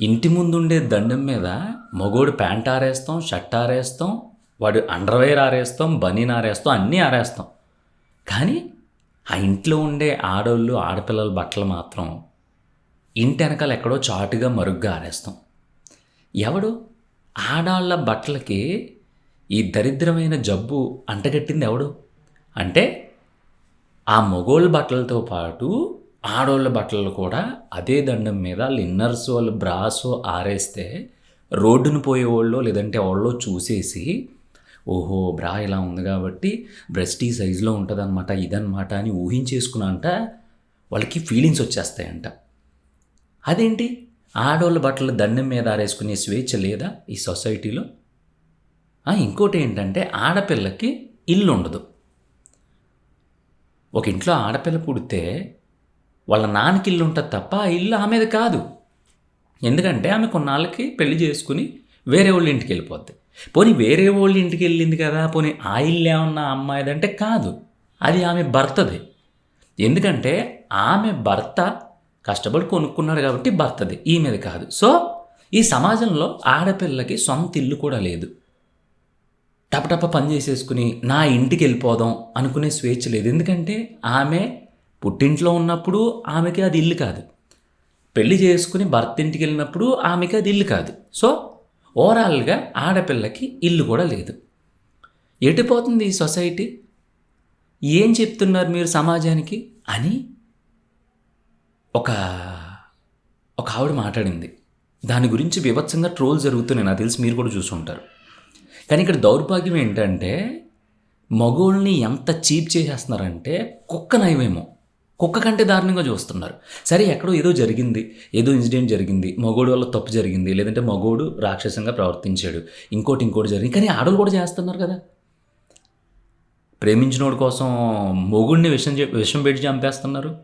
ఇంటి ముందుండే దండం మీద మగోడు ప్యాంట్ ఆరేస్తాం షర్ట్ ఆరేస్తాం వాడు అండర్వేర్ ఆరేస్తాం బనీన్ ఆరేస్తాం అన్నీ ఆరేస్తాం. కానీ ఆ ఇంట్లో ఉండే ఆడోళ్ళు ఆడపిల్లల బట్టలు మాత్రం ఇంటి వెనకాల ఎక్కడో చాటుగా మరుగ్గా ఆరేస్తాం. ఎవడు? ఆడాళ్ళ బట్టలకి ఈ దరిద్రమైన జబ్బు అంటగట్టింది ఎవడు? అంటే ఆ మగోళ్ళ బట్టలతో పాటు ఆడోళ్ళ బట్టలు కూడా అదే దండం మీద వాళ్ళు ఇన్నర్స్ వాళ్ళు బ్రాస్ ఆరేస్తే రోడ్డును పోయేవాళ్ళు లేదంటే వాళ్ళు చూసేసి ఓహో బ్రా ఇలా ఉంది కాబట్టి బ్రెస్ట్ ఈ సైజులో ఉంటుంది అనమాట ఇదనమాట అని ఊహించేసుకున్నంట. వాళ్ళకి ఫీలింగ్స్ వచ్చేస్తాయంట. అదేంటి? ఆడవాళ్ళ బట్టలు దండం మీద ఆరేసుకునే స్వేచ్ఛ లేదా ఈ సొసైటీలో? ఇంకోటి ఏంటంటే ఆడపిల్లకి ఇల్లు ఉండదు ఒక ఇంట్లో ఆడపిల్ల పుడితే వాళ్ళ నాన్నకి ఇల్లు ఉంటుంది తప్ప ఆ ఇల్లు ఆమెది కాదు. ఎందుకంటే ఆమె కొన్నాళ్ళకి పెళ్ళి చేసుకుని వేరే వాళ్ళ ఇంటికి వెళ్ళిపోద్ది పోనీ వేరే వాళ్ళ ఇంటికి వెళ్ళింది కదా పోనీ ఆ ఇల్లు ఏమన్నా అమ్మాయిదంటే కాదు. అది ఆమె భర్తది. ఎందుకంటే ఆమె భర్త కష్టపడి కొనుక్కున్నాడు కాబట్టి భర్తది ఈమెది కాదు. సో ఈ సమాజంలో ఆడపిల్లకి సొంత ఇల్లు కూడా లేదు. టపటప పని చేసేసుకుని నా ఇంటికి వెళ్ళిపోదాం అనుకునే స్వేచ్ఛ లేదు. ఎందుకంటే ఆమె పుట్టింట్లో ఉన్నప్పుడు ఆమెకి అది ఇల్లు కాదు. పెళ్ళి చేసుకుని భర్త ఇంటికి వెళ్ళినప్పుడు ఆమెకి అది ఇల్లు కాదు. సో ఓవరాల్గా ఆడపిల్లకి ఇల్లు కూడా లేదు. ఎటుపోతుంది ఈ సొసైటీ? ఏం చెప్తున్నారు మీరు సమాజానికి? అని ఒక ఒక ఆవిడ మాట్లాడింది. దాని గురించి వివత్సంగా ట్రోల్ జరుగుతున్నాయి. నాకు తెలిసి మీరు కూడా చూసుంటారు. కానీ ఇక్కడ దౌర్భాగ్యం ఏంటంటే మగోళ్ళని ఎంత చీప్ చేసేస్తున్నారంటే కుక్క నయమేమో. కుక్క కంటే దారుణంగా చూస్తున్నారు. సరే ఎక్కడో ఏదో జరిగింది. ఏదో ఇన్సిడెంట్ జరిగింది. మగోడు వల్ల తప్పు జరిగింది. లేదంటే మగోడు రాక్షసంగా ప్రవర్తించాడు. ఇంకోటి ఇంకోటి జరిగింది. కానీ ఆడలు కూడా చేస్తున్నారు కదా. ప్రేమించినోడి కోసం మొగుడిని విషం విషం పెట్టి చంపేస్తున్నారు.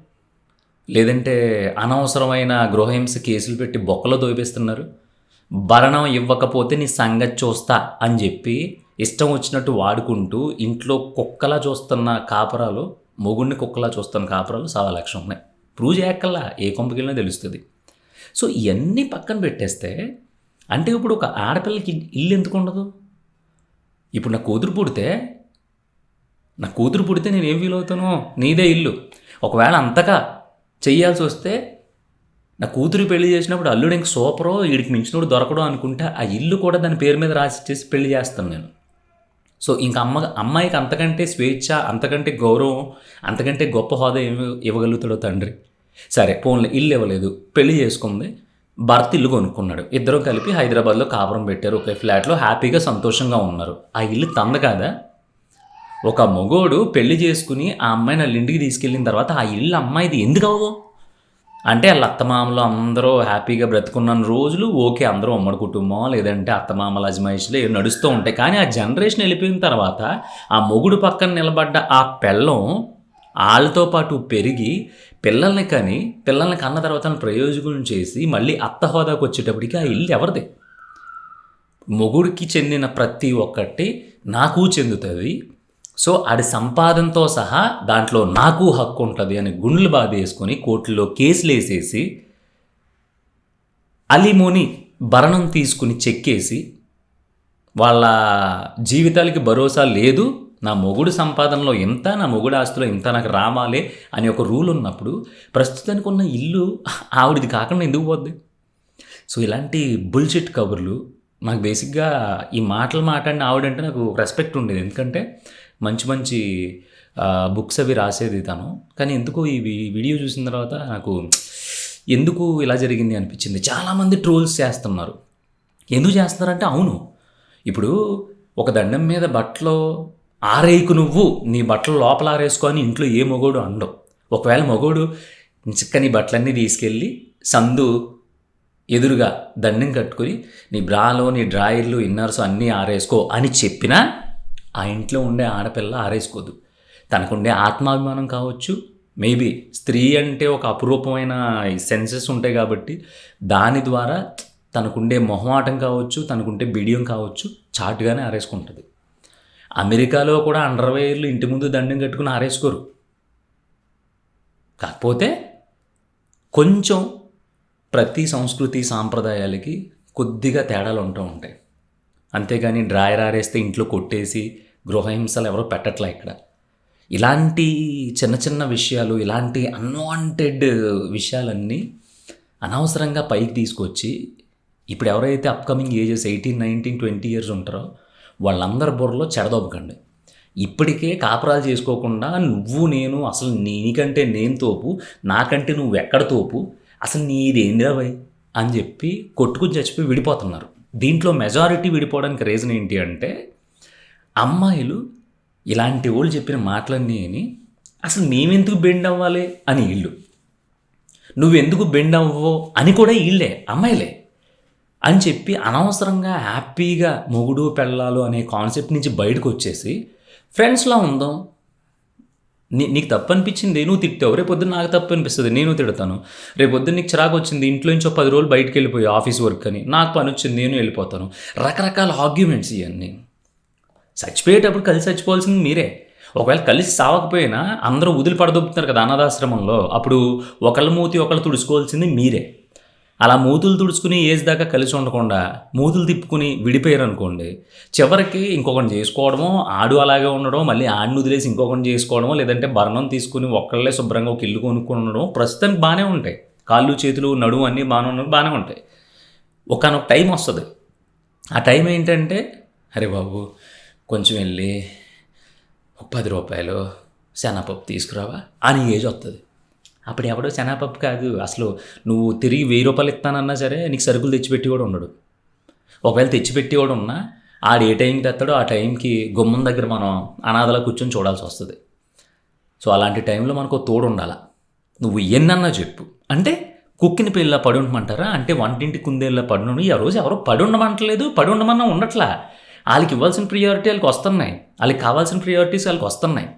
లేదంటే అనవసరమైన గృహహింస కేసులు పెట్టి బొక్కలో దోపేస్తున్నారు. భరణం ఇవ్వకపోతే నీ సంగతి చూస్తా అని చెప్పి ఇష్టం వచ్చినట్టు వాడుకుంటూ ఇంట్లో కుక్కలా చూస్తున్న కాపరాలు మొగుడిని కుక్కలా చూస్తున్న కాపురాలు సవా లక్ష్యం ఉన్నాయి. ప్రూవ్ చేయక్కల్లా ఏ కొంపకెళ్ళినా తెలుస్తుంది. సో ఇవన్నీ పక్కన పెట్టేస్తే అంటే ఇప్పుడు ఒక ఆడపిల్లకి ఇల్లు ఎందుకు ఉండదు? ఇప్పుడు నా కూతురు పుడితే నా కూతురు పుడితే నేను ఏం ఫీల్ అవుతాను? నీదే ఇల్లు. ఒకవేళ అంతగా చేయాల్సి వస్తే నా కూతురు పెళ్ళి చేసినప్పుడు అల్లుడు ఇంక సూపరో వీడికి మించినోడు దొరకడం అనుకుంటే ఆ ఇల్లు కూడా దాని పేరు మీద రాసి చేసి పెళ్ళి చేస్తాను నేను. సో ఇంక అమ్మ అమ్మాయికి అంతకంటే స్వేచ్ఛ అంతకంటే గౌరవం అంతకంటే గొప్ప హోదా ఏమి ఇవ్వగలుగుతాడో తండ్రి. సరే పోన్లే ఇల్లు ఇవ్వలేదు. పెళ్ళి చేసుకుంది. భర్త ఇల్లు కొనుక్కున్నాడు. ఇద్దరు కలిపి హైదరాబాద్లో కాపురం పెట్టారు. ఒకే ఫ్లాట్లో హ్యాపీగా సంతోషంగా ఉన్నారు. ఆ ఇల్లు తంద కాదా? ఒక మగోడు పెళ్ళి చేసుకుని ఆ అమ్మాయిని వాళ్ళ ఇంటికి తీసుకెళ్ళిన తర్వాత ఆ ఇల్లు అమ్మాయిది. ఎందుకు అవ్వదు అంటే వాళ్ళ అత్తమామలు అందరూ హ్యాపీగా బ్రతుకున్న రోజులు ఓకే అందరూ ఉమ్మడి కుటుంబం లేదంటే అత్తమామల అజమాయిషులు ఏవో నడుస్తూ ఉంటాయి. కానీ ఆ జనరేషన్ వెళ్ళిపోయిన తర్వాత ఆ మొగుడు పక్కన నిలబడ్డ ఆ పెళ్ళం వాళ్ళతో పాటు పెరిగి పిల్లల్ని కానీ పిల్లల్ని కన్న తర్వాత ప్రయోజకులను చేసి మళ్ళీ అత్త హోదాకు వచ్చేటప్పటికి ఆ ఇల్లు ఎవరిది? మొగుడికి చెందిన ప్రతి ఒక్కటి నాకు చెందుతుంది. సో ఆడి సంపాదనతో సహా దాంట్లో నాకు హక్కు ఉంటుంది అని గుండ్లు బాధ వేసుకొని కోర్టులో కేసులు వేసేసి అలిమోని భరణం తీసుకుని చెక్కేసి వాళ్ళ జీవితాలకి భరోసా లేదు నా మొగుడు సంపాదనలో ఎంత నా మొగుడు ఆస్తిలో ఇంత నాకు రావాలి అని ఒక రూల్ ఉన్నప్పుడు ప్రస్తుతానికి ఉన్న ఇల్లు ఆవిడది కాకుండా ఎందుకు పోద్ది? సో ఇలాంటి బుల్షిట్ కబుర్లు నాకు బేసిక్గా ఈ మాటలు మాట్లాడిన ఆవిడంటే నాకు రెస్పెక్ట్ ఉండేది. ఎందుకంటే మంచి మంచి బుక్స్ అవి రాసేది తను. కానీ ఎందుకో ఈ వీడియో చూసిన తర్వాత నాకు ఎందుకు ఇలా జరిగింది అనిపించింది. చాలామంది ట్రోల్స్ చేస్తున్నారు. ఎందుకు చేస్తున్నారంటే అవును ఇప్పుడు ఒక దండం మీద బట్టలు ఆరేయకు నువ్వు నీ బట్టలు లోపల ఆరేసుకొని ఇంట్లో ఏ మగోడు అండవు. ఒకవేళ మగోడు చిక్కని బట్టలన్నీ తీసుకెళ్ళి సందు ఎదురుగా దండం కట్టుకొని నీ బ్రాలో నీ డ్రాయర్లు ఇన్నర్స్ అన్నీ ఆరేసుకో అని చెప్పినా ఆ ఇంట్లో ఉండే ఆడపిల్ల ఆరేసుకోదు. తనకుండే ఆత్మాభిమానం కావచ్చు మేబీ స్త్రీ అంటే ఒక అపురూపమైన సెన్సెస్ ఉంటాయి కాబట్టి దాని ద్వారా తనకుండే మొహమాటం కావచ్చు తనకుంటే బిడియం కావచ్చు చాటుగానే ఆరేసుకుంటుంది. అమెరికాలో కూడా అండర్వేర్లు ఇంటి ముందు దండం కట్టుకుని ఆరేసుకోరు. కాకపోతే కొంచెం ప్రతి సంస్కృతి సాంప్రదాయాలకి కొద్దిగా తేడాలు ఉంటూ ఉంటాయి. అంతేగాని డ్రాయర్ ఆరేస్తే ఇంట్లో కొట్టేసి గృహహింసలు ఎవరో పెట్టట్లే ఇక్కడ. ఇలాంటి చిన్న చిన్న విషయాలు ఇలాంటి అన్వాంటెడ్ విషయాలన్నీ అనవసరంగా పైకి తీసుకొచ్చి ఇప్పుడు ఎవరైతే upcoming ages eighteen nineteen twenty years ఉంటారో వాళ్ళందరి బుర్రలో చెడదొబ్బకండి ఇప్పటికే కాపురాలు చేసుకోకుండా నువ్వు నేను అసలు నీకంటే నేను తోపు నాకంటే నువ్వు ఎక్కడ తోపు అసలు నీదేందిరా భయ్ అని చెప్పి కొట్టుకుని చచ్చిపోయి విడిపోతున్నారు. దీంట్లో మెజారిటీ విడిపోవడానికి రీజన్ ఏంటి అంటే అమ్మాయిలు ఇలాంటి వాళ్ళు చెప్పిన మాటలన్నీ అని అసలు మేమెందుకు బెండ్ అవ్వాలి? అని వీళ్ళు నువ్వెందుకు బెండ్ అవ్వో అని కూడా వీళ్ళే అమ్మాయిలే. అని చెప్పి అనవసరంగా హ్యాపీగా మొగుడు పెళ్ళాలు అనే కాన్సెప్ట్ నుంచి బయటకు వచ్చేసి ఫ్రెండ్స్లా ఉందాం. నీ నీకు తప్పు అనిపించింది నువ్వు తిట్టావు. రేపు పొద్దున్న నాకు తప్పు అనిపిస్తుంది నేను తిడతాను. రేపు పొద్దున్న నీకు చిరాకు వచ్చింది ఇంట్లో నుంచి ఒక పది రోజులు బయటకు వెళ్ళిపోయి ఆఫీస్ వర్క్ అని. నాకు పని వచ్చింది నేను వెళ్ళిపోతాను. రకరకాల ఆర్గ్యుమెంట్స్ ఇవన్నీ. చచ్చిపోయేటప్పుడు కలిసి చచ్చిపోవాల్సింది మీరే. ఒకవేళ కలిసి సావకపోయినా అందరూ వదిలి పడదొబ్బుతున్నారు కదా అనాథాశ్రమంలో అప్పుడు ఒకళ్ళ మూతి ఒకళ్ళు తుడుచుకోవాల్సింది మీరే. అలా మూతులు తుడుచుకుని ఏజ్ దాకా కలిసి ఉండకుండా మూతులు తిప్పుకుని విడిపోయారు అనుకోండి చివరికి ఇంకొకటి చేసుకోవడమో ఆడు అలాగే ఉండడం మళ్ళీ ఆడిని వదిలేసి ఇంకొకటి చేసుకోవడమో లేదంటే భరణం తీసుకుని ఒక్కళ్ళే శుభ్రంగా ఒక ఇల్లు కొనుక్కొని ఉండడం ప్రస్తుతానికి బాగానే ఉంటాయి. కాళ్ళు చేతులు నడుము అన్నీ బాగానే ఉండడం బాగానే ఉంటాయి. ఒకనొక టైం వస్తుంది. ఆ టైం ఏంటంటే అరే బాబు కొంచెం వెళ్ళి ఒక పది రూపాయలు శనగపప్పు తీసుకురావా? అని ఏజ్ వస్తుంది అప్పుడు ఎవడో శనగపప్పు కాదు అసలు నువ్వు తిరిగి వెయ్యి రూపాయలు ఇస్తానన్నా సరే నీకు సరుకులు తెచ్చిపెట్టి కూడా ఉండడు. ఒకవేళ తెచ్చిపెట్టి కూడా ఉన్నా ఆడు ఏ టైంకి తెస్తాడో ఆ టైంకి గుమ్మం దగ్గర మనం అనాథలా కూర్చొని చూడాల్సి వస్తుంది. సో అలాంటి టైంలో మనకు తోడు ఉండాల. నువ్వు ఎన్నన్నా చెప్పు. అంటే కుక్కిని పిల్ల పడి ఉండమంటారా? అంటే వంటింటి కుందేళ్ళ పడి ఉండి ఆ రోజు ఎవరో పడి ఉండమంటలేదు పడి ఉండమన్నా ఉండట్లా. వాళ్ళకి ఇవ్వాల్సిన ప్రియారిటీ వాళ్ళకి వస్తున్నాయి. వాళ్ళకి కావాల్సిన ప్రియారిటీస్ వాళ్ళకి వస్తున్నాయి.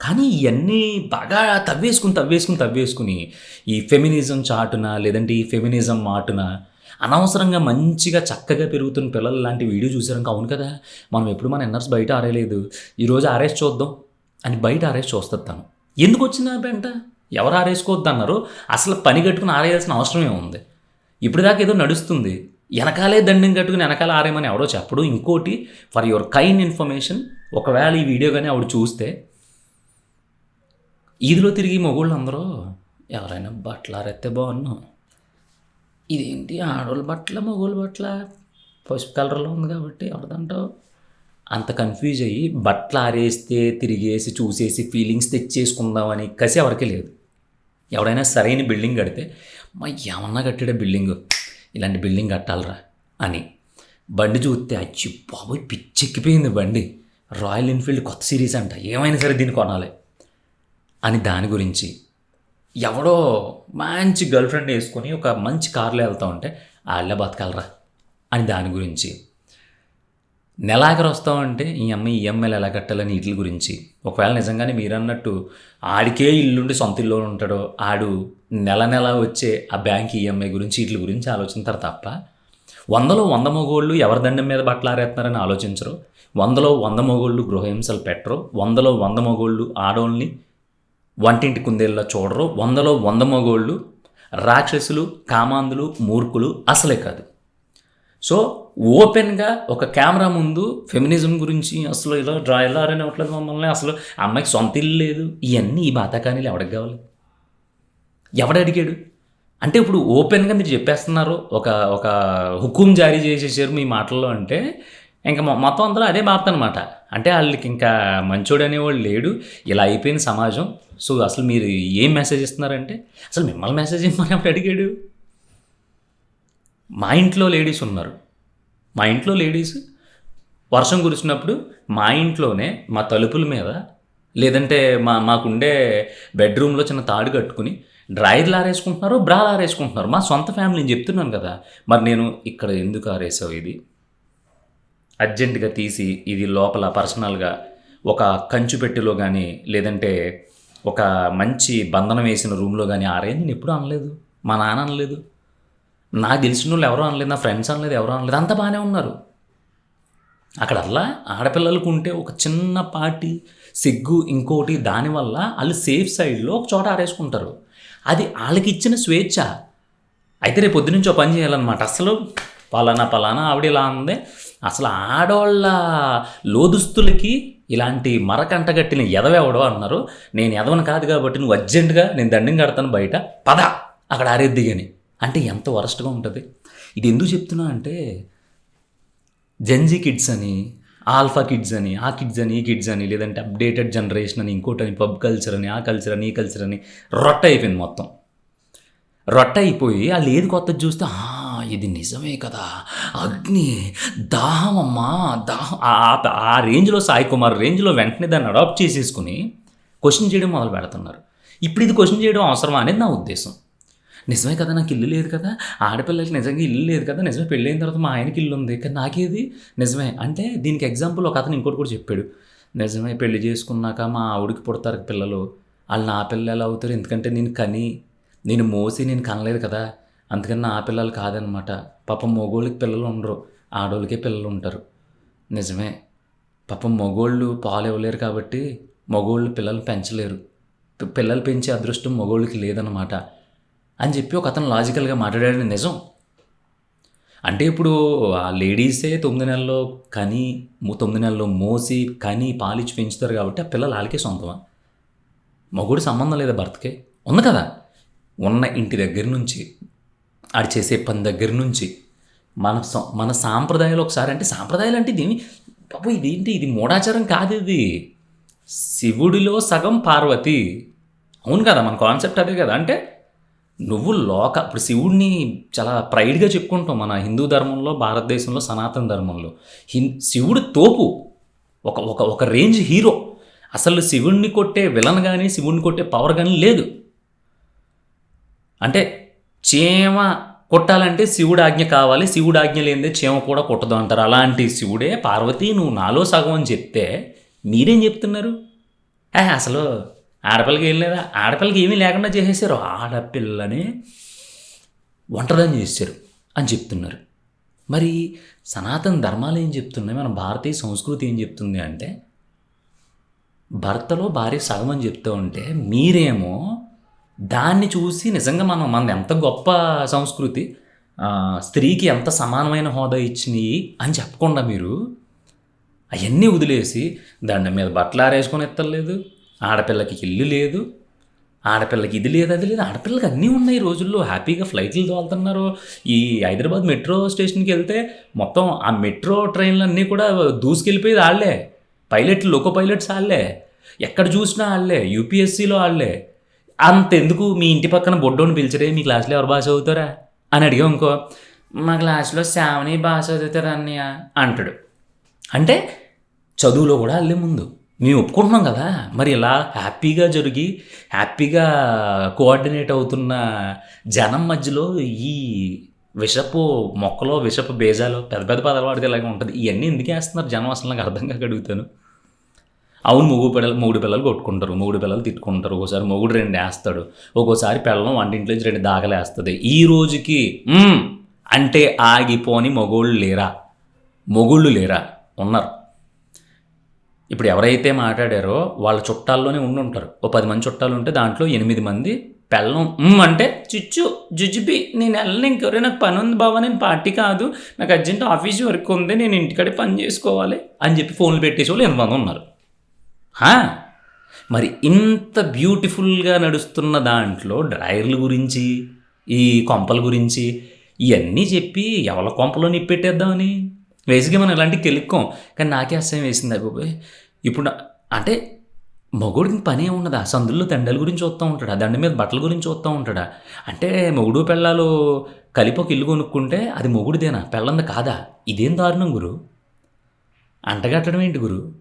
కానీ ఇవన్నీ బాగా తవ్వేసుకుని తవ్వేసుకుని తవ్వేసుకుని ఈ ఫెమినిజం చాటున లేదంటే ఈ ఫెమినిజం మాటున అనవసరంగా మంచిగా చక్కగా పెరుగుతున్న పిల్లలు లాంటి వీడియో చూసారంక అవును కదా. మనం ఎప్పుడు మన ఎన్నర్స్ బయట ఆరేయలేదు ఈరోజు ఆరేసి చూద్దాం అని బయట ఆరేసి చూస్తుంది తను. ఎందుకు వచ్చిన వెంట ఎవరు ఆరేసుకోవద్దు అన్నారు. అసలు పని కట్టుకుని ఆరేయాల్సిన అవసరమే ఉంది. ఇప్పుడు దాకా ఏదో నడుస్తుంది. వెనకాలే దండం కట్టుకుని వెనకాల ఆరేయమని ఎవడో చెప్పడు. ఇంకోటి ఫర్ యువర్ కైండ్ ఇన్ఫర్మేషన్ ఒకవేళ ఈ వీడియో కానీ ఆవిడ చూస్తే ఈదిలో తిరిగి మొగోళ్ళు అందరూ ఎవరైనా బట్టలు ఆరెత్తే బాగున్నాం. ఇదేంటి ఆడవాళ్ళ బట్టల మొగోళ్ళ బట్టల? పసుపు కలర్లో ఉంది కాబట్టి ఎవరిదంటావు? అంత కన్ఫ్యూజ్ అయ్యి బట్టలు ఆరేస్తే తిరిగేసి చూసేసి ఫీలింగ్స్ తెచ్చేసుకుందామని కసి ఎవరికి లేదు. ఎవడైనా సరైన బిల్డింగ్ కడితే మా ఏమన్నా కట్టాడే బిల్డింగ్? ఇలాంటి బిల్డింగ్ కట్టాలరా అని. బండి చూస్తే అచ్చి బాబోయ్ పిచ్చెక్కిపోయింది బండి. రాయల్ ఎన్ఫీల్డ్ కొత్త సిరీస్ అంట ఏమైనా సరే దీన్ని కొనాలి అని దాని గురించి ఎవడో మంచి గర్ల్ ఫ్రెండ్ వేసుకొని ఒక మంచి కార్లో వెళ్తా ఉంటే వాళ్ళే బతకాలరా అని దాని గురించి నెలాఖరు వస్తామంటే ఈ అమ్మాయి ఈఎంఐలు ఎలా కట్టాలని వీటి గురించి. ఒకవేళ నిజంగానే మీరు అన్నట్టు ఆడికే ఇల్లుండి సొంత ఇల్లు ఉంటాడో ఆడు నెల నెల వచ్చే ఆ బ్యాంక్ ఈఎంఐ గురించి వీటి గురించి ఆలోచిస్తారు తప్ప వందలో వంద మొగోళ్ళు ఎవరి దండం మీద బట్టలు ఆరేస్తున్నారని ఆలోచించరు. వందలో వంద మొగోళ్ళు గృహహింసలు పెట్టరు. వందలో వంద మొగోళ్ళు ఆడోళ్ళని వంటింటి కుందేళ్ళ చూడరు. వందలో వంద మగోళ్ళు రాక్షసులు కామాంధులు మూర్ఖులు అసలే కాదు. సో ఓపెన్గా ఒక కెమెరా ముందు ఫెమినిజం గురించి అసలు ఇలా డ్రా ఇలా అవ్వట్లేదు మమ్మల్ని అసలు అమ్మాయికి సొంత ఇల్లు లేదు. ఇవన్నీ ఈ బాధాకానీలు ఎవడికి కావాలి? ఎవడు అడిగాడు? అంటే ఇప్పుడు ఓపెన్గా మీరు చెప్పేస్తున్నారు ఒక ఒక హుకుం జారీ చేసేసారు మీ మాటల్లో అంటే ఇంకా మొత్తం అందరూ అదే బాపుతనమాట అంటే వాళ్ళకి ఇంకా మంచోడు అనేవాడు లేడు. ఇలా అయిపోయింది సమాజం. సో అసలు మీరు ఏం మెసేజ్ ఇస్తున్నారంటే అసలు మిమ్మల్ని మెసేజ్ ఇమ్మని ఎవడు అడిగాడు? మా ఇంట్లో లేడీస్ ఉన్నారు. మా ఇంట్లో లేడీస్ వర్షం కురిసినప్పుడు మా ఇంట్లోనే మా తలుపుల మీద లేదంటే మా మాకుండే బెడ్రూమ్లో చిన్న తాడు కట్టుకుని డ్రైర్లు ఆరేసుకుంటున్నారు బ్రాలు ఆరేసుకుంటున్నారు మా సొంత ఫ్యామిలీని చెప్తున్నాను కదా. మరి నేను ఇక్కడ ఎందుకు ఆరేసావు ఇది? అర్జెంటుగా తీసి ఇది లోపల పర్సనల్గా ఒక కంచు పెట్టెలో కానీ లేదంటే ఒక మంచి బంధనం వేసిన రూమ్లో కానీ ఆరేది నేను ఎప్పుడూ అనలేదు. మా నాన్న అనలేదు. నాకు తెలిసిన వాళ్ళు ఎవరో అనలేదు నా ఫ్రెండ్స్ అనలేదు ఎవరో అనలేదు అంతా బాగానే ఉన్నారు. అక్కడ అలా ఆడపిల్లలకు ఉంటే ఒక చిన్న పాటి సిగ్గు ఇంకోటి దానివల్ల వాళ్ళు సేఫ్ సైడ్లో ఒక చోట ఆరేసుకుంటారు. అది వాళ్ళకి ఇచ్చిన స్వేచ్ఛ. అయితే రేపు పొద్దునుంచి ఒక పని చేయాలన్నమాట. అసలు పలానా పలానా ఆవిడ ఇలా ఉంది అసలు ఆడవాళ్ళ లోదుస్తులకి ఇలాంటి మరకంటగట్టిన ఎదవెవడో అన్నారు. నేను ఎదవను కాదు కాబట్టి నువ్వు అర్జెంటుగా నేను దండం కడతాను బయట. పద! అక్కడ ఆరేద్ది కానీ అంటే ఎంత వరస్ట్గా ఉంటుంది? ఇది ఎందుకు చెప్తున్నా అంటే జెన్జీ కిడ్స్ అని ఆల్ఫా కిడ్స్ అని ఆ కిడ్స్ అని ఈ కిడ్స్ అని లేదంటే అప్డేటెడ్ జనరేషన్ అని ఇంకోటి అని పబ్ కల్చర్ అని ఆ కల్చర్ అని ఈ కల్చర్ అని రొట్ట అయిపోయింది మొత్తం. రొట్ట అయిపోయి వాళ్ళు ఏది కొత్తది చూస్తే ఇది నిజమే కదా అగ్ని దాహం అమ్మా దాహం. ఆ- ఆ రేంజ్లో సాయి కుమార్ రేంజ్లో వెంటనే దాన్ని అడాప్ట్ చేసేసుకుని క్వశ్చన్ చేయడం మొదలు పెడుతున్నారు. ఇప్పుడు ఇది క్వశ్చన్ చేయడం అవసరమా అనేది నా ఉద్దేశం. నిజమే కదా నాకు ఇల్లు లేదు కదా ఆడపిల్లలకి నిజంగా ఇల్లు లేదు కదా నిజమే పెళ్ళైన తర్వాత మా ఆయనకి ఇల్లు ఉంది. కానీ నాకేది? నిజమే. అంటే దీనికి ఎగ్జాంపుల్ ఒక అతను ఇంకోటి కూడా చెప్పాడు. నిజమే పెళ్ళి చేసుకున్నాక మా ఆవిడకి పుడతారు పిల్లలు. వాళ్ళు నా పిల్లలు అవుతారు? ఎందుకంటే నేను కని నేను మోసి నేను కనలేదు కదా. అందుకని నా పిల్లలు కాదనమాట. పాపం మగోళ్ళకి పిల్లలు ఉండరు. ఆడోళ్ళకే పిల్లలు ఉంటారు. నిజమే. పాపం మగోళ్ళు పాలు ఇవ్వలేరు కాబట్టి మగోళ్ళు పిల్లలు పెంచలేరు. పిల్లలు పెంచే అదృష్టం మగోళ్ళకి లేదనమాట. అని చెప్పి ఒక అతను లాజికల్గా మాట్లాడాడు నిజం. అంటే ఇప్పుడు ఆ లేడీసే తొమ్మిది నెలల్లో కని తొమ్మిది నెలల్లో మోసి కని పాలిచ్చి పెంచుతారు కాబట్టి ఆ పిల్లలు వాళ్ళకే సొంతమా? మగుడు సంబంధం లేదా భర్తకి? ఉంది కదా. ఉన్న ఇంటి దగ్గర నుంచి ఆడు చేసే పని దగ్గర నుంచి మన మన సాంప్రదాయాలు ఒకసారి అంటే సాంప్రదాయాలు అంటే దీని బాబు ఇదేంటి? ఇది మూఢాచారం కాదు ఇది. శివుడిలో సగం పార్వతి. అవును కదా మన కాన్సెప్ట్ అదే కదా. అంటే నువ్వు లోక ఇప్పుడు శివుడిని చాలా ప్రైడ్గా చెప్పుకుంటాం మన హిందూ ధర్మంలో భారతదేశంలో సనాతన ధర్మంలో. హిన్ శివుడు తోపు. ఒక ఒక ఒక రేంజ్ హీరో. అసలు శివుడిని కొట్టే విలన్ కానీ శివుడిని కొట్టే పవర్ కానీ లేదు. అంటే చీమ కొట్టాలంటే శివుడు ఆజ్ఞ కావాలి శివుడు ఆజ్ఞ లేనిదే చీమ కూడా కొట్టదు అంటారు. అలాంటి శివుడే పార్వతి నువ్వు నాలో సగం అని చెప్తే మీరేం చెప్తున్నారు? ఏ అసలు ఆడపిల్లకి ఏం లేదా? ఆడపిల్లకి ఏమీ లేకుండా చేసేసారు. ఆడపిల్లని ఒంటరిదని చేశారు అని చెప్తున్నారు. మరి సనాతన ధర్మాలు ఏం చెప్తున్నాయి? మన భారతీయ సంస్కృతి ఏం చెప్తుంది అంటే భర్తలో భార్య సగం అని చెప్తూ ఉంటే మీరేమో దాన్ని చూసి నిజంగా మనం మనది ఎంత గొప్ప సంస్కృతి స్త్రీకి ఎంత సమానమైన హోదా ఇచ్చినాయి అని చెప్పకుండా మీరు అవన్నీ వదిలేసి దాని మీద బట్టలు ఆరేసుకొని ఎత్తలేదు. ఆడపిల్లకి ఇల్లు లేదు ఆడపిల్లకి ఇది లేదు అది లేదు. ఆడపిల్లకి అన్నీ ఉన్నాయి ఈ రోజుల్లో. హ్యాపీగా ఫ్లైట్లు తోలుతున్నారు. ఈ హైదరాబాద్ మెట్రో స్టేషన్కి వెళ్తే మొత్తం ఆ మెట్రో ట్రైన్లు అన్నీ కూడా దూసుకెళ్ళిపోయేది వాళ్ళే పైలట్లు లోకో పైలట్స్ వాళ్ళే ఎక్కడ చూసినా వాళ్ళే యూపీఎస్సీలో వాళ్ళే అంతెందుకు మీ ఇంటి పక్కన బొడ్డోని పిలిచరే మీ క్లాస్లో ఎవరు భాష చదువుతారా? అని అడిగా ఇంకో మా క్లాస్లో శ్రావణి భాష చదువుతారా అన్నయ్య అంటాడు. అంటే చదువులో కూడా అల్లే ముందు. మేము ఒప్పుకుంటున్నాం కదా. మరి ఇలా హ్యాపీగా జరిగి హ్యాపీగా కోఆర్డినేట్ అవుతున్న జనం మధ్యలో ఈ విషపు మొక్కలో విషపు బేజాలు పెద్ద పెద్ద పదాలు వాడితే ఇలాగే ఉంటుంది. ఇవన్నీ ఎందుకు వేస్తున్నారు? జనం అసలు నాకు అర్థం కాక అడుగుతాను. అవును మొగుడు పిల్లలు మూడు పిల్లలు కొట్టుకుంటారు. మూడు పిల్లలు తిట్టుకుంటారు. ఒక్కోసారి మొగుడు రెండు వేస్తాడు. ఒక్కోసారి పిల్లలు వంటింట్లోంచి రెండు దాఖలు వేస్తుంది. ఈ రోజుకి అంటే ఆగిపోని మొగోళ్ళు లేరా? మొగుళ్ళు లేరా? ఉన్నారు. ఇప్పుడు ఎవరైతే మాట్లాడారో వాళ్ళ చుట్టాల్లోనే ఉండి ఉంటారు. ఓ పది మంది చుట్టాలు ఉంటే దాంట్లో ఎనిమిది మంది పెళ్ళం అంటే చిచ్చు జుజుబి నేను వెళ్ళను ఇంకెవరే నాకు పని ఉంది బావా నేను పార్టీ కాదు. నాకు అర్జెంట్ ఆఫీస్ వర్క్ ఉంది నేను ఇంటికాడే పని చేసుకోవాలి అని చెప్పి ఫోన్లు పెట్టేసి వాళ్ళు ఎంతమంది మంది ఉన్నారు. మరి ఇంత బ్యూటిఫుల్గా నడుస్తున్న దాంట్లో డ్రైవర్ల గురించి ఈ కొంపల గురించి ఇవన్నీ చెప్పి ఎవరి కొంపలో నిప్పెట్టేద్దామని? వేసిగా మనం ఇలాంటివి కెలుక్కోం కానీ నాకే అసహ్యం వేసింది అబ్బాయి ఇప్పుడు అంటే మగోడికి పని ఉండదా? సందుల్లో దండల గురించి చూస్తూ ఉంటాడా? దండ మీద బట్టల గురించి చూస్తూ ఉంటాడా? అంటే మొగుడు పెళ్ళాలు కలిపి ఒక ఇల్లు కొనుక్కుంటే అది మొగుడిదేనా? పెళ్ళంది కాదా? ఇదేం దారుణం గురు? అంటగట్టడం ఏంటి గురు?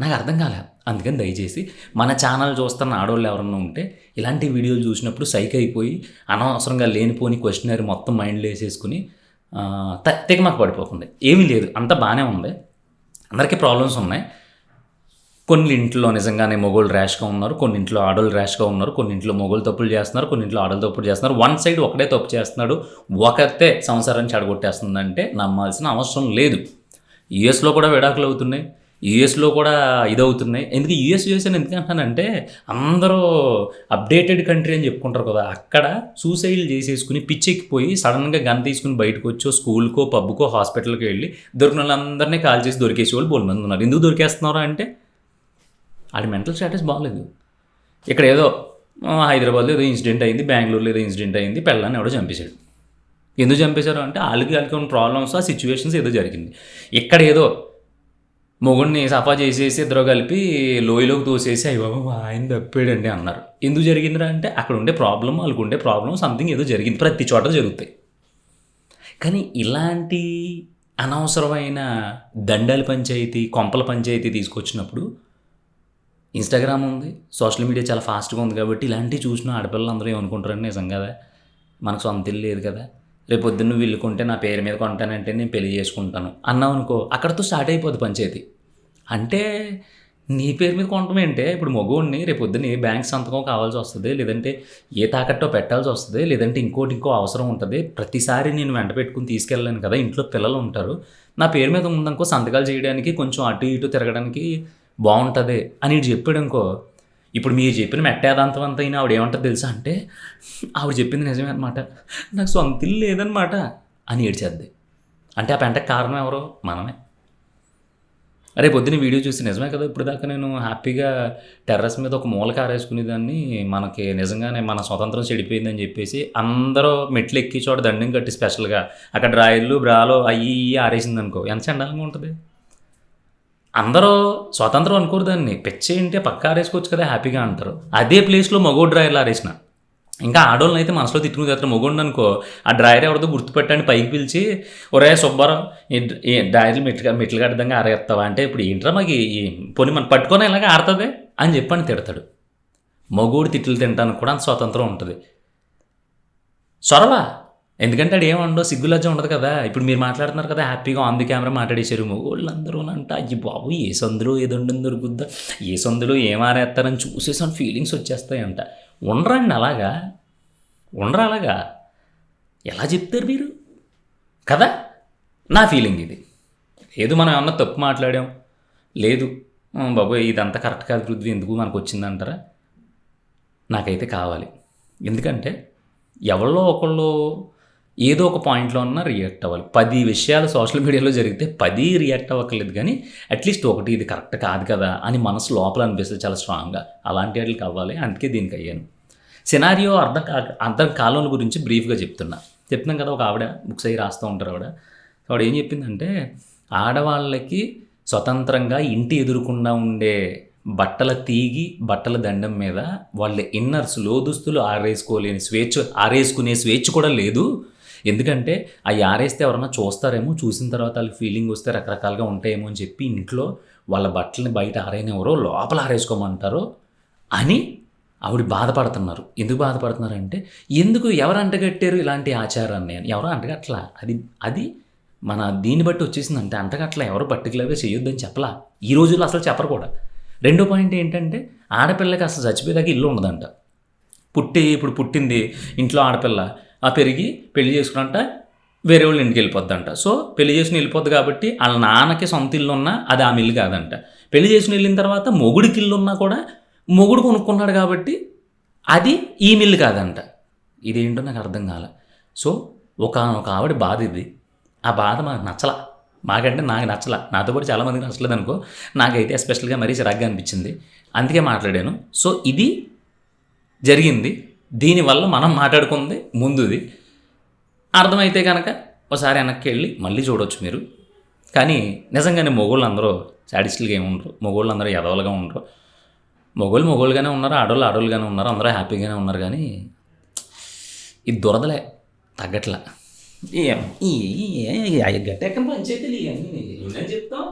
నాకు అర్థం కాలే. అందుకని దయచేసి మన ఛానల్ చూస్తున్న ఆడవాళ్ళు ఎవరన్నా ఉంటే ఇలాంటి వీడియోలు చూసినప్పుడు సైక్ అయిపోయి అనవసరంగా లేనిపోని క్వశ్చనరీ మొత్తం మైండ్లో వేసేసుకుని తెగమక పడిపోతుంది. ఏమీ లేదు. అంత బాగానే ఉంది. అందరికీ ప్రాబ్లమ్స్ ఉన్నాయి. కొన్ని ఇంట్లో నిజంగానే మొగోళ్ళు ర్యాష్గా ఉన్నారు. కొన్ని ఇంట్లో ఆడోళ్ళు ర్యాష్గా ఉన్నారు. కొన్ని ఇంట్లో మొగోళ్ళు తప్పులు చేస్తున్నారు. కొన్ని ఇంట్లో ఆడోళ్ళు తప్పులు చేస్తున్నారు. వన్ సైడ్ ఒకటే తప్పు చేస్తున్నాడు. ఒకతే సంసారాన్ని చెడగొట్టేస్తుందంటే నమ్మాల్సిన అవసరం లేదు. యుఎస్లో కూడా విడాకులు అవుతున్నాయి. యూఎస్లో కూడా ఇదవుతున్నాయి. ఎందుకు యూఎస్ యూఎస్ అని ఎందుకంటానంటే అందరూ అప్డేటెడ్ కంట్రీ అని చెప్పుకుంటారు కదా అక్కడ సూసైడ్ చేసేసుకుని పిచ్చెక్కిపోయి సడన్గా గన్ తీసుకుని బయటకు వచ్చో స్కూల్కో పబ్కో హాస్పిటల్కి వెళ్ళి దొరికిన వాళ్ళందరినీ కాల్ చేసి దొరికేసే వాళ్ళు బోల్ మంది ఉన్నారు. ఎందుకు దొరికేస్తున్నారా అంటే ఆడి మెంటల్ స్టేటస్ బాగాలేదు. ఇక్కడ ఏదో హైదరాబాద్లో ఏదో ఇన్సిడెంట్ అయింది బెంగళూరులో ఏదో ఇన్సిడెంట్ అయింది పెళ్ళాన్ని ఎవడో చంపేశాడు. ఎందుకు చంపేశారు అంటే వాళ్ళకి వాళ్ళకి ఉన్న ప్రాబ్లమ్స్ ఆ సిచ్యువేషన్స్ ఏదో జరిగింది. ఇక్కడ ఏదో మొగుడిని సఫా చేసేసి ఇద్దరు కలిపి లోయలోకి తోసేసి అయ్యి బాబా ఆయన తప్పాడండి అన్నారు. ఎందుకు జరిగిందిరా అంటే అక్కడ ఉండే ప్రాబ్లం వాళ్ళకు ఉండే ప్రాబ్లం సంథింగ్ ఏదో జరిగింది ప్రతి చోట జరుగుతాయి. కానీ ఇలాంటి అనవసరమైన దండాల పంచాయతీ కొంపల పంచాయతీ తీసుకొచ్చినప్పుడు ఇన్స్టాగ్రామ్ ఉంది సోషల్ మీడియా చాలా ఫాస్ట్గా ఉంది కాబట్టి ఇలాంటివి చూసిన ఆడపిల్లలందరూ ఏమనుకుంటారని నిజం కదా మనకు సొంత ఇల్లు లేదు కదా రేపు పొద్దున్న నువ్వు కొంటే నా పేరు మీద కొంటానంటే నేను పెళ్ళి చేసుకుంటాను అన్నావు అనుకో అక్కడతో స్టార్ట్ అయిపోద్ది పంచాయతీ. అంటే నీ పేరు మీద కొనడం ఏంటే? ఇప్పుడు మగోడిని రేపు పొద్దున్న బ్యాంక్ సంతకం కావాల్సి వస్తుంది లేదంటే ఏ తాకట్టో పెట్టాల్సి వస్తుంది లేదంటే ఇంకోటి ఇంకో అవసరం ఉంటుంది. ప్రతిసారి నేను వెంట పెట్టుకుని తీసుకెళ్ళాను కదా ఇంట్లో పిల్లలు ఉంటారు. నా పేరు మీద ఉందనుకో సంతకాలు చేయడానికి కొంచెం అటు ఇటు తిరగడానికి బాగుంటుంది అని చెప్పాడు అనుకో ఇప్పుడు మీరు చెప్పిన మెట్టేదాంతం అంతా అయినా ఆవిడ ఏమంటుంది తెలుసా అంటే ఆవిడ చెప్పింది నిజమే అనమాట నాకు సొంత ఇల్లు లేదనమాట అని ఏడ్చేద్ది. అంటే ఆ పెంటకు కారణం ఎవరో? మనమే. అరే పొద్దున్న వీడియో చూసి నిజమే కదా? ఇప్పుడు దాకా నేను హ్యాపీగా టెర్రస్ మీద ఒక మూల ఆరేసుకునేదాన్ని మనకి నిజంగానే మన స్వతంత్రం చెడిపోయిందని చెప్పేసి అందరూ మెట్లు ఎక్కి చోట దండం కట్టి స్పెషల్గా అక్కడ డ్రాయర్లు బ్రాలో అయ్యి ఆరేసింది అనుకో ఎంత చండాలంగా ఉంటుంది? అందరూ స్వతంత్రం అనుకోరు దాన్ని. పెచ్చేంటే పక్క ఆరేసుకోవచ్చు కదా హ్యాపీగా అంటారు. అదే ప్లేస్లో మగో డ్రాయర్లు ఆరేసిన. ఇంకా ఆడోళ్ళని అయితే మనసులో తిట్టుకుని చేస్తారు. మొగుండు అనుకో ఆ డ్రాయర్ ఎవరిదో గుర్తుపెట్టండి పైకి పిలిచి ఒరే సుబ్బారావు ఈ డ్రాయర్లు మెట్లు మెట్లు కట్టదంగా ఆరేస్తావా అంటే ఇప్పుడు ఏంట్రా మాకు ఈ పొని మనం పట్టుకొని ఇలాగ ఆడుతుంది? అని చెప్పని తిడతాడు. మగోడు తిట్లు తినడానికి కూడా అంత స్వాతంత్రం ఉంటుంది. సొరవా ఎందుకంటే అది ఏమండో సిగ్గులజ్జ ఉండదు కదా. ఇప్పుడు మీరు మాట్లాడుతున్నారు కదా హ్యాపీగా ఆన్ ది కెమెరా మాట్లాడేశారు. మగోళ్ళందరూ అంట అయ్యి బాబు ఏ సందులో ఏ దొరుకుద్దా ఏ సందులో ఏమారేస్తారని చూసేసాను ఫీలింగ్స్ వచ్చేస్తాయంట. ఉండరండి అలాగా. ఉండరు అలాగా ఎలా చెప్తారు మీరు? కదా? నా ఫీలింగ్ ఇది. లేదు మనం ఏమన్నా తప్పు మాట్లాడాం? లేదు. బాబోయ్ బాబు ఇదంతా కరెక్ట్ కాదు పృథ్వీ ఎందుకు మనకు వచ్చిందంటారా నాకైతే కావాలి. ఎందుకంటే ఎవరిలో ఒకళ్ళు ఏదో ఒక పాయింట్లో ఉన్న రియాక్ట్ అవ్వాలి. పది విషయాలు సోషల్ మీడియాలో జరిగితే పది రియాక్ట్ అవ్వక్కర్లేదు కానీ అట్లీస్ట్ ఒకటి ఇది కరెక్ట్ కాదు కదా అని మనసు లోపల అనిపిస్తుంది చాలా స్ట్రాంగ్గా అలాంటి వాటికి అవ్వాలి. అందుకే దీనికి అయ్యాను. సినారియో అర్థం కా అర్థం కాలం గురించి బ్రీఫ్గా చెప్తున్నా. చెప్తున్నాం కదా ఒక ఆవిడ బుక్స్ అయ్యి రాస్తూ ఉంటారు ఆవిడ. ఆవిడ ఏం చెప్పిందంటే ఆడవాళ్ళకి స్వతంత్రంగా ఇంటి ఎదురుకుండా ఉండే బట్టల తీగి బట్టల దండం మీద వాళ్ళ ఇన్నర్స్ లోదుస్తులు ఆరేసుకోలేని స్వేచ్ఛ ఆరేసుకునే స్వేచ్ఛ కూడా లేదు. ఎందుకంటే అవి ఆరేస్తే ఎవరన్నా చూస్తారేమో చూసిన తర్వాత వాళ్ళకి ఫీలింగ్ వస్తే రకరకాలుగా ఉంటాయేమో అని చెప్పి ఇంట్లో వాళ్ళ బట్టల్ని బయట ఆరేనెవరో లోపల ఆరేసుకోమంటారో అని ఆవిడ బాధపడుతున్నారు. ఎందుకు బాధపడుతున్నారంటే ఎందుకు ఎవరు అంటగట్టారు ఇలాంటి ఆచారాన్ని? అని ఎవరు అంటగట్లా అది అది మన దీన్ని బట్టి వచ్చేసిందంటే అంటగట్లా ఎవరు పర్టికులర్గా చేయొద్దని చెప్పలా. ఈ రోజుల్లో అసలు చెప్పరు కూడా. రెండో పాయింట్ ఏంటంటే ఆడపిల్లకి అసలు చచ్చిపోయేదాకా ఇల్లు ఉండదంట. పుట్టి ఇప్పుడు పుట్టింది ఇంట్లో ఆడపిల్ల. ఆ పెరిగి పెళ్ళి చేసుకున్నంట వేరే వాళ్ళ ఇంటికి వెళ్ళిపోద్దంట. సో పెళ్ళి చేసుకుని వెళ్ళిపోద్ది కాబట్టి వాళ్ళ నాన్నకి సొంత ఇల్లు ఉన్నా అది ఆమె ఇల్లు కాదంట. పెళ్ళి చేసుకుని వెళ్ళిన తర్వాత మొగుడికి ఇల్లు ఉన్నా కూడా మొగుడు కొనుక్కున్నాడు కాబట్టి అది ఈ మిల్లు కాదంట. ఇదేంటో నాకు అర్థం కాల. సో ఒక ఒక ఆవిడ బాధ ఇది. ఆ బాధ మాకు నచ్చల. మాకంటే నాకు నచ్చల. నాతో పాటు చాలామందికి నచ్చలేదు అనుకో నాకైతే ఎస్పెషల్గా మరీ చిరాగ్గా అనిపించింది. అందుకే మాట్లాడాను. సో ఇది జరిగింది. దీనివల్ల మనం మాట్లాడుకుంది ముందుది. అర్థమైతే కనుక ఒకసారి వెనక్కి వెళ్ళి మళ్ళీ చూడవచ్చు మీరు. కానీ నిజంగానే మొగోళ్ళు అందరూ సాడిస్టులుగా ఏమి ఉండరు మొగోళ్ళు అందరూ ఎదవలుగా ఉండరు? మొగోళ్ళు మొగోళ్ళుగానే ఉన్నారు ఆడోళ్ళు ఆడోళ్ళుగానే ఉన్నారు అందరూ హ్యాపీగానే ఉన్నారు కానీ ఇది దురదలే తగ్గట్లా ఏం ఈ గట్టెక్కని పంచాయతీలు ఇవన్నీ చెప్తాం